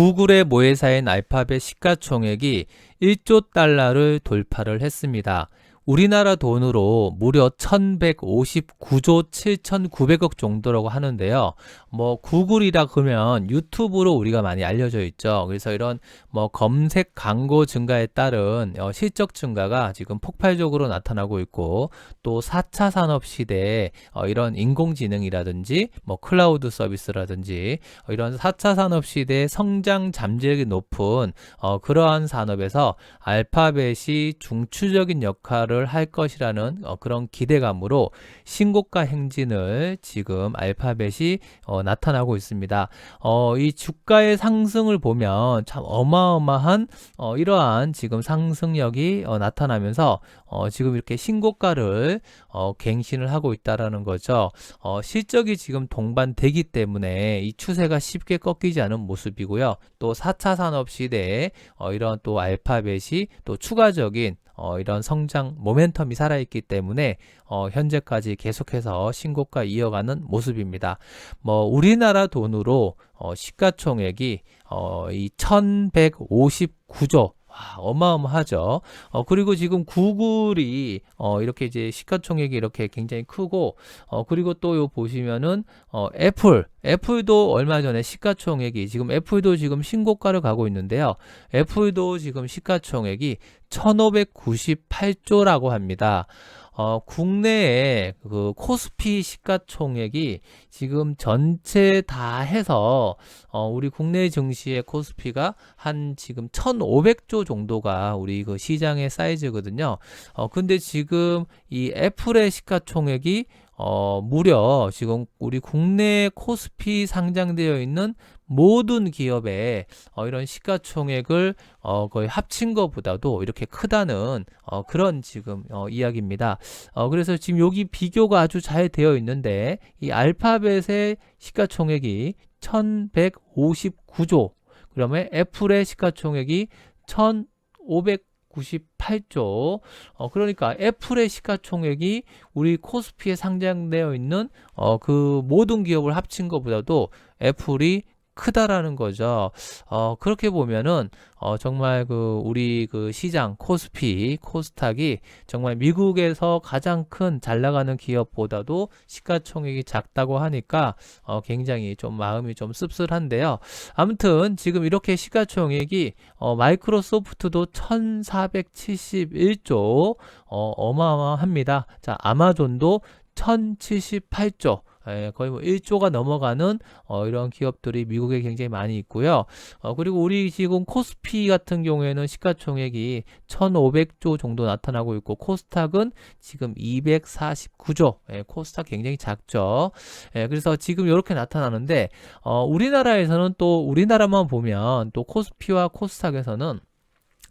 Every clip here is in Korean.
구글의 모회사인 알파벳 시가총액이 1조 달러를 돌파를 했습니다. 우리나라 돈으로 무려 1159조 7,900억 정도라고 하는데요. 뭐 구글이라 그러면 유튜브로 우리가 많이 알려져 있죠. 그래서 이런 뭐 검색 광고 증가에 따른 어, 실적 증가가 지금 폭발적으로 나타나고 있고 또 4차 산업 시대에 어, 이런 인공지능이라든지 뭐 클라우드 서비스라든지 어, 이런 4차 산업 시대의 성장 잠재력이 높은 어, 그러한 산업에서 알파벳이 중추적인 역할을 할 것이라는 어, 그런 기대감으로 신고가 행진을 지금 알파벳이 어, 나타나고 있습니다. 어, 이 주가의 상승을 보면 참 어마어마한 어, 이러한 지금 상승력이 어, 나타나면서 어, 지금 이렇게 신고가를 어, 갱신을 하고 있다라는 거죠. 어, 실적이 지금 동반되기 때문에 이 추세가 쉽게 꺾이지 않은 모습이고요. 또 4차 산업 시대에 어, 이런 또 알파벳이 또 추가적인 어, 이런 성장 모멘텀이 살아있기 때문에 어, 현재까지 계속해서 신고가 이어가는 모습입니다. 뭐 우리나라 돈으로 어, 시가총액이 어, 이 1159조 와, 어마어마하죠. 어, 그리고 지금 구글이, 어, 이렇게 이제 시가총액이 이렇게 굉장히 크고, 어, 그리고 또 요 보시면은, 어, 애플, 애플도 얼마 전에 시가총액이, 지금 애플도 지금 신고가를 가고 있는데요. 애플도 지금 시가총액이 1598조라고 합니다. 어, 국내에 그 코스피 시가총액이 지금 전체 다 해서 어, 우리 국내 증시의 코스피가 한 지금 1,500조 정도가 우리 그 시장의 사이즈거든요. 어, 근데 지금 이 애플의 시가총액이 어, 무려 지금 우리 국내 코스피 상장되어 있는 모든 기업의 어, 이런 시가총액을 어, 거의 합친 것보다도 이렇게 크다는 어, 그런 지금 어, 이야기입니다. 어, 그래서 지금 여기 비교가 아주 잘 되어 있는데 이 알파벳의 시가총액이 1159조 그러면 애플의 시가총액이 1500 98조. 어, 그러니까 애플의 시가총액이 우리 코스피에 상장되어 있는 어, 그 모든 기업을 합친 것보다도 애플이 크다라는 거죠. 어, 그렇게 보면은 어, 정말 그 우리 그 시장 코스피, 코스닥이 정말 미국에서 가장 큰 잘 나가는 기업보다도 시가총액이 작다고 하니까 어, 굉장히 좀 마음이 좀 씁쓸한데요. 아무튼 지금 이렇게 시가총액이 어, 마이크로소프트도 1471조 어, 어마어마합니다. 자, 아마존도 1078조 예, 거의 뭐 1조가 넘어가는 어, 이런 기업들이 미국에 굉장히 많이 있고요. 어, 그리고 우리 지금 코스피 같은 경우에는 시가총액이 1,500조 정도 나타나고 있고 코스닥은 지금 249조. 예, 코스닥 굉장히 작죠. 예, 그래서 지금 이렇게 나타나는데 어, 우리나라에서는 또 우리나라만 보면 또 코스피와 코스닥에서는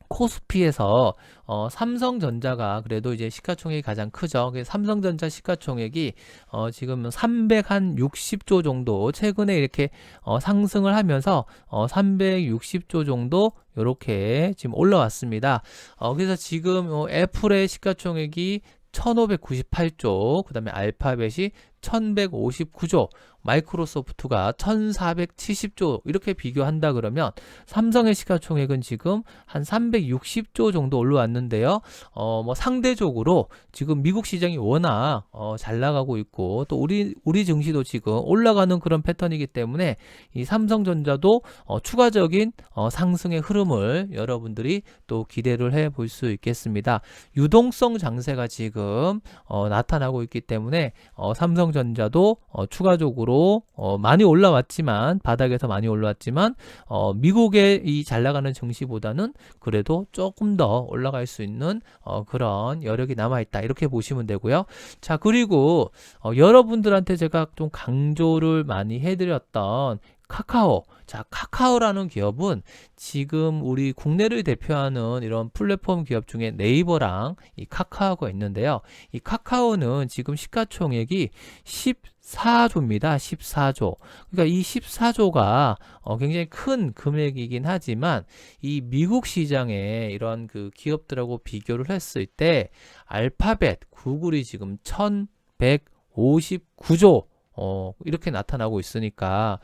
코스피에서 어, 삼성전자가 그래도 이제 시가총액이 가장 크죠. 삼성전자 시가총액이 어, 지금 360조 정도 최근에 이렇게 어, 상승을 하면서 어, 360조 정도 이렇게 지금 올라왔습니다. 어, 그래서 지금 어, 애플의 시가총액이 1598조, 그 다음에 알파벳이 1159조, 마이크로소프트가 1470조 이렇게 비교한다 그러면 삼성의 시가총액은 지금 한 360조 정도 올라왔는데요. 어, 뭐 상대적으로 지금 미국 시장이 워낙 어, 잘 나가고 있고 또 우리 우리 증시도 지금 올라가는 그런 패턴이기 때문에 이 삼성전자도 어, 추가적인 어, 상승의 흐름을 여러분들이 또 기대를 해 볼 수 있겠습니다. 유동성 장세가 지금 어, 나타나고 있기 때문에 어, 삼성 전자도 어, 추가적으로 어, 많이 올라왔지만 바닥에서 많이 올라왔지만 어, 미국의 이 잘 나가는 증시보다는 그래도 조금 더 올라갈 수 있는 어, 그런 여력이 남아 있다 이렇게 보시면 되고요. 자 그리고 어, 여러분들한테 제가 좀 강조를 많이 해드렸던 카카오. 자, 카카오라는 기업은 지금 우리 국내를 대표하는 이런 플랫폼 기업 중에 네이버랑 이 카카오가 있는데요. 이 카카오는 지금 시가총액이 14조입니다. 14조. 그러니까 이 14조가 어, 굉장히 큰 금액이긴 하지만 이 미국 시장에 이런 그 기업들하고 비교를 했을 때 알파벳, 구글이 지금 1159조 어, 이렇게 나타나고 있으니까,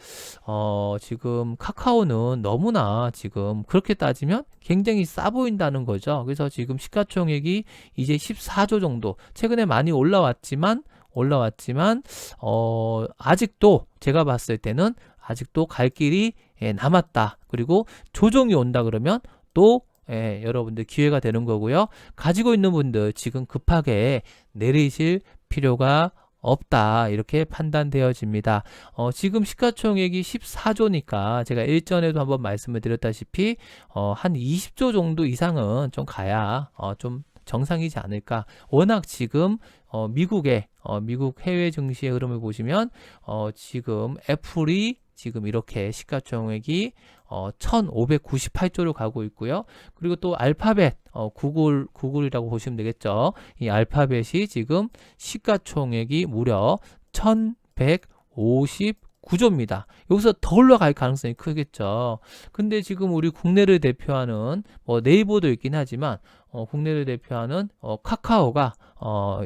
어, 지금 카카오는 너무나 지금 그렇게 따지면 굉장히 싸 보인다는 거죠. 그래서 지금 시가총액이 이제 14조 정도, 최근에 많이 올라왔지만, 올라왔지만, 어, 아직도 제가 봤을 때는 아직도 갈 길이 예, 남았다. 그리고 조정이 온다 그러면 또 예, 여러분들 기회가 되는 거고요. 가지고 있는 분들 지금 급하게 내리실 필요가 없다 이렇게 판단되어집니다. 어, 지금 시가총액이 14조니까 제가 일전에도 한번 말씀을 드렸다시피 어, 한 20조 정도 이상은 좀 가야 어, 좀 정상이지 않을까. 워낙 지금 어, 미국의 어, 미국 해외 증시의 흐름을 보시면 어, 지금 애플이 지금 이렇게 시가총액이 어, 1,598조로 가고 있고요. 그리고 또 알파벳, 어, 구글, 구글이라고 보시면 되겠죠. 이 알파벳이 지금 시가총액이 무려 1,159조입니다. 여기서 더 올라갈 가능성이 크겠죠. 근데 지금 우리 국내를 대표하는 뭐 네이버도 있긴 하지만 어, 국내를 대표하는 어, 카카오가 어,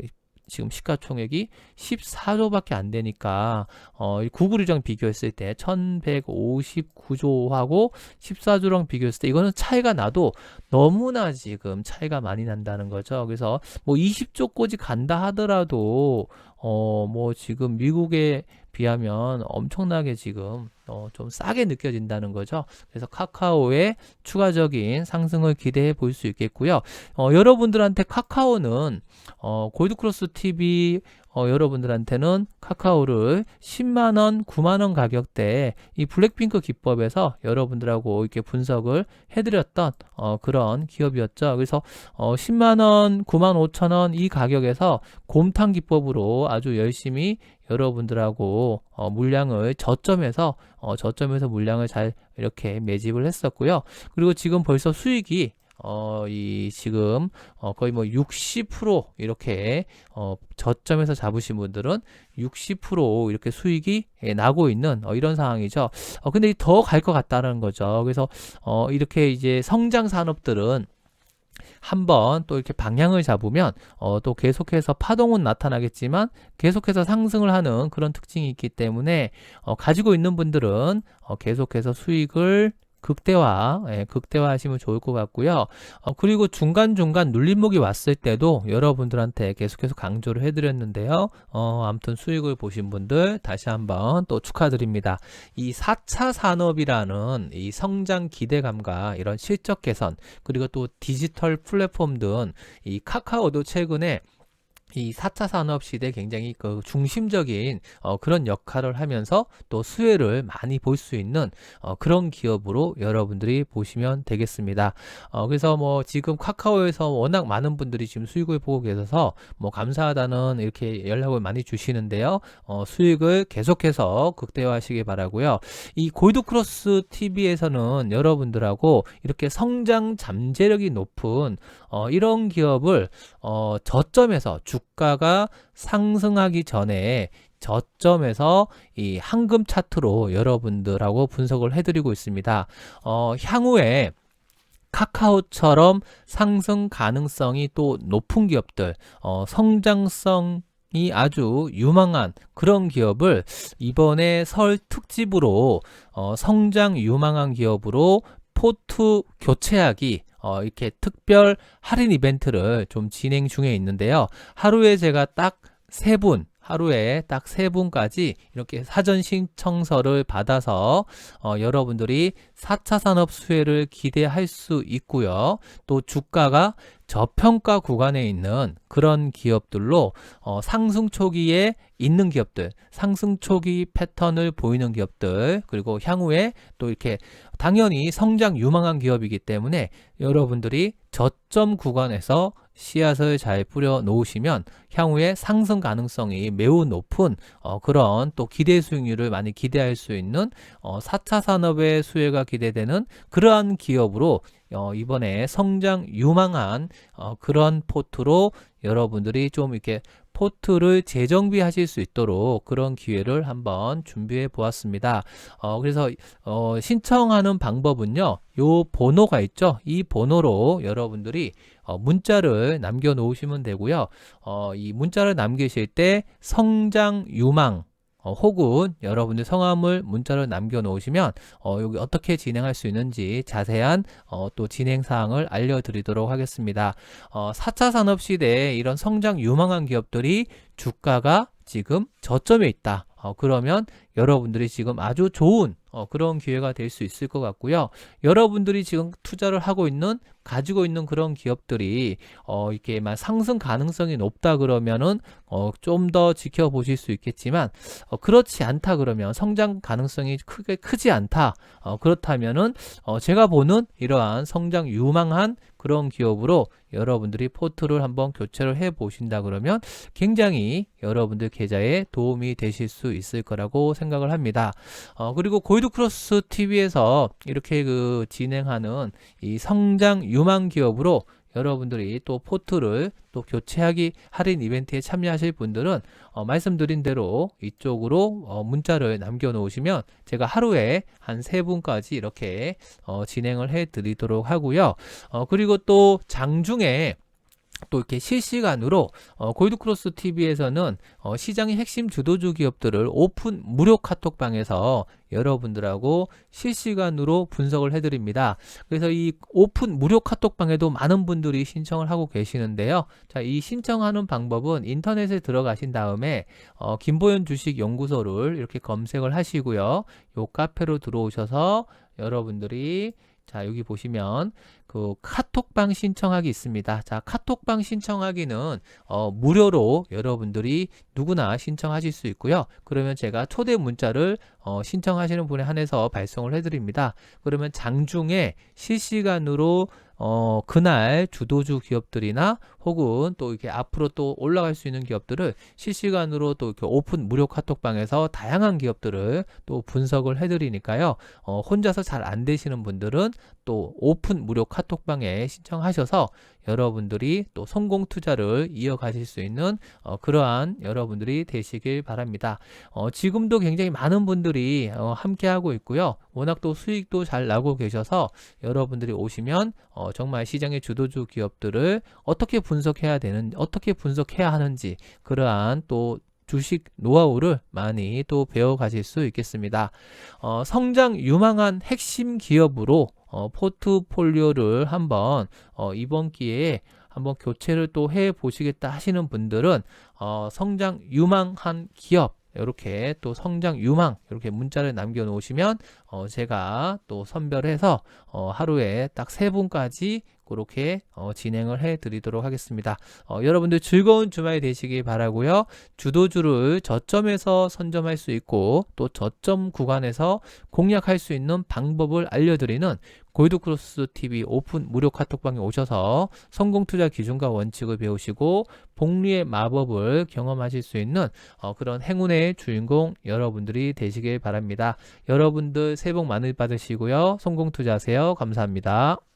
지금 시가총액이 14조밖에 안 되니까 어, 구글이랑 비교했을 때 1159조하고 14조랑 비교했을 때 이거는 차이가 나도 너무나 지금 차이가 많이 난다는 거죠. 그래서 뭐 20조까지 간다 하더라도 어, 뭐 지금 미국에 비하면 엄청나게 지금 어, 좀 싸게 느껴진다는 거죠. 그래서 카카오의 추가적인 상승을 기대해 볼 수 있겠고요. 어, 여러분들한테 카카오는 어, 골드크로스 TV 어, 여러분들한테는 카카오를 10만원, 9만원 가격대에 이 블랙핑크 기법에서 여러분들하고 이렇게 분석을 해드렸던 어, 그런 기업이었죠. 그래서 어, 10만원, 9만 5천원 이 가격에서 곰탕 기법으로 아주 열심히 여러분들하고 어, 물량을 저점에서 어, 저점에서 물량을 잘 이렇게 매집을 했었고요. 그리고 지금 벌써 수익이 어, 이 지금 어, 거의 뭐 60% 이렇게 어, 저점에서 잡으신 분들은 60% 이렇게 수익이 예, 나고 있는 어, 이런 상황이죠. 어, 근데 더 갈 것 같다는 거죠. 그래서 어, 이렇게 이제 성장 산업들은 한번 또 이렇게 방향을 잡으면 어, 또 계속해서 파동은 나타나겠지만 계속해서 상승을 하는 그런 특징이 있기 때문에 어, 가지고 있는 분들은 어, 계속해서 수익을 극대화, 예, 극대화 하시면 좋을 것 같고요. 어, 그리고 중간중간 눌림목이 왔을 때도 여러분들한테 계속해서 강조를 해드렸는데요. 어, 아무튼 수익을 보신 분들 다시 한번 또 축하드립니다. 이 4차 산업이라는 이 성장 기대감과 이런 실적 개선, 그리고 또 디지털 플랫폼 등 이 카카오도 최근에 이 4차 산업 시대 굉장히 그 중심적인 어, 그런 역할을 하면서 또 수혜를 많이 볼 수 있는 어, 그런 기업으로 여러분들이 보시면 되겠습니다. 어, 그래서 뭐 지금 카카오에서 워낙 많은 분들이 지금 수익을 보고 계셔서 뭐 감사하다는 이렇게 연락을 많이 주시는데요. 어, 수익을 계속해서 극대화하시기 바라고요. 이 골드크로스 TV에서는 여러분들하고 이렇게 성장 잠재력이 높은 어, 이런 기업을 어, 저점에서 주 가가 상승하기 전에 저점에서 이 황금 차트로 여러분들하고 분석을 해드리고 있습니다. 어, 향후에 카카오처럼 상승 가능성이 또 높은 기업들, 어, 성장성 이 아주 유망한 그런 기업을 이번에 설 특집으로 어, 성장 유망한 기업으로 포트 교체하기 어, 이렇게 특별 할인 이벤트를 좀 진행 중에 있는데요. 하루에 제가 딱 세 분, 하루에 딱 세 분까지 이렇게 사전 신청서를 받아서 어, 여러분들이 4차 산업 수혜를 기대할 수 있고요. 또 주가가 저평가 구간에 있는 그런 기업들로 어, 상승 초기에 있는 기업들, 상승 초기 패턴을 보이는 기업들, 그리고 향후에 또 이렇게 당연히 성장 유망한 기업이기 때문에 여러분들이 저점 구간에서 씨앗을 잘 뿌려 놓으시면 향후에 상승 가능성이 매우 높은 어, 그런 또 기대 수익률을 많이 기대할 수 있는 어, 4차 산업의 수혜가 기대되는 그러한 기업으로 어, 이번에 성장 유망한 어, 그런 포트로 여러분들이 좀 이렇게 포트를 재정비하실 수 있도록 그런 기회를 한번 준비해 보았습니다. 어, 그래서 어, 신청하는 방법은요. 요 번호가 있죠. 이 번호로 여러분들이 어, 문자를 남겨 놓으시면 되고요. 어, 이 문자를 남기실 때 성장 유망 어, 혹은 여러분들 성함을 문자로 남겨 놓으시면 어, 여기 어떻게 진행할 수 있는지 자세한 어, 또 진행 사항을 알려드리도록 하겠습니다. 어, 4차 산업 시대에 이런 성장 유망한 기업들이 주가가 지금 저점에 있다. 어, 그러면 여러분들이 지금 아주 좋은 어, 그런 기회가 될 수 있을 것 같고요. 여러분들이 지금 투자를 하고 있는 가지고 있는 그런 기업들이 어, 이렇게만 상승 가능성이 높다 그러면은 어, 좀 더 지켜보실 수 있겠지만 어, 그렇지 않다 그러면 성장 가능성이 크게 크지 않다. 어, 그렇다면은 어, 제가 보는 이러한 성장 유망한 그런 기업으로 여러분들이 포트를 한번 교체를 해 보신다 그러면 굉장히 여러분들 계좌에 도움이 되실 수 있을 거라고 생각을 합니다. 어, 그리고 고이드 크로스 TV에서 이렇게 그 진행하는 이 성장 유망 기업으로 여러분들이 또 포트를 또 교체하기 할인 이벤트에 참여하실 분들은 어, 말씀드린 대로 이쪽으로 어, 문자를 남겨 놓으시면 제가 하루에 한 세 분까지 이렇게 어, 진행을 해 드리도록 하고요. 어, 그리고 또 장중에 또 이렇게 실시간으로 어, 골드크로스 TV에서는 어, 시장의 핵심 주도주 기업들을 오픈 무료 카톡방에서 여러분들하고 실시간으로 분석을 해드립니다. 그래서 이 오픈 무료 카톡방에도 많은 분들이 신청을 하고 계시는데요. 자, 이 신청하는 방법은 인터넷에 들어가신 다음에 어, 김보현 주식 연구소를 이렇게 검색을 하시고요. 요 카페로 들어오셔서 여러분들이 자, 여기 보시면 그 카톡방 신청하기 있습니다. 자, 카톡방 신청하기는 어, 무료로 여러분들이 누구나 신청하실 수 있고요. 그러면 제가 초대 문자를 어, 신청하시는 분에 한해서 발송을 해드립니다. 그러면 장중에 실시간으로 어, 그날 주도주 기업들이나 혹은 또 이렇게 앞으로 또 올라갈 수 있는 기업들을 실시간으로 또 이렇게 오픈 무료 카톡방에서 다양한 기업들을 또 분석을 해드리니까요. 어, 혼자서 잘 안 되시는 분들은 또 오픈 무료 카톡 방에 신청하셔서 여러분들이 또 성공 투자를 이어가실 수 있는 어, 그러한 여러분들이 되시길 바랍니다. 어, 지금도 굉장히 많은 분들이 어, 함께 하고 있고요. 워낙 또 수익도 잘 나고 계셔서 여러분들이 오시면 어, 정말 시장의 주도주 기업들을 어떻게 분석해야 되는 어떻게 분석해야 하는지 그러한 또 주식 노하우를 많이 또 배워 가실 수 있겠습니다. 어, 성장 유망한 핵심 기업으로 어, 포트폴리오를 한번 어, 이번 기회에 한번 교체를 또 해 보시겠다 하시는 분들은 어, 성장 유망한 기업 이렇게 또 성장 유망 이렇게 문자를 남겨 놓으시면 어, 제가 또 선별해서 어, 하루에 딱 세 분까지 그렇게 어, 진행을 해 드리도록 하겠습니다. 어, 여러분들 즐거운 주말 되시기 바라고요. 주도주를 저점에서 선점할 수 있고 또 저점 구간에서 공략할 수 있는 방법을 알려드리는 골드크로스 TV 오픈 무료 카톡방에 오셔서 성공 투자 기준과 원칙을 배우시고 복리의 마법을 경험하실 수 있는 어, 그런 행운의 주인공 여러분들이 되시길 바랍니다. 여러분들 새해 복 많이 받으시고요. 성공 투자하세요. 감사합니다.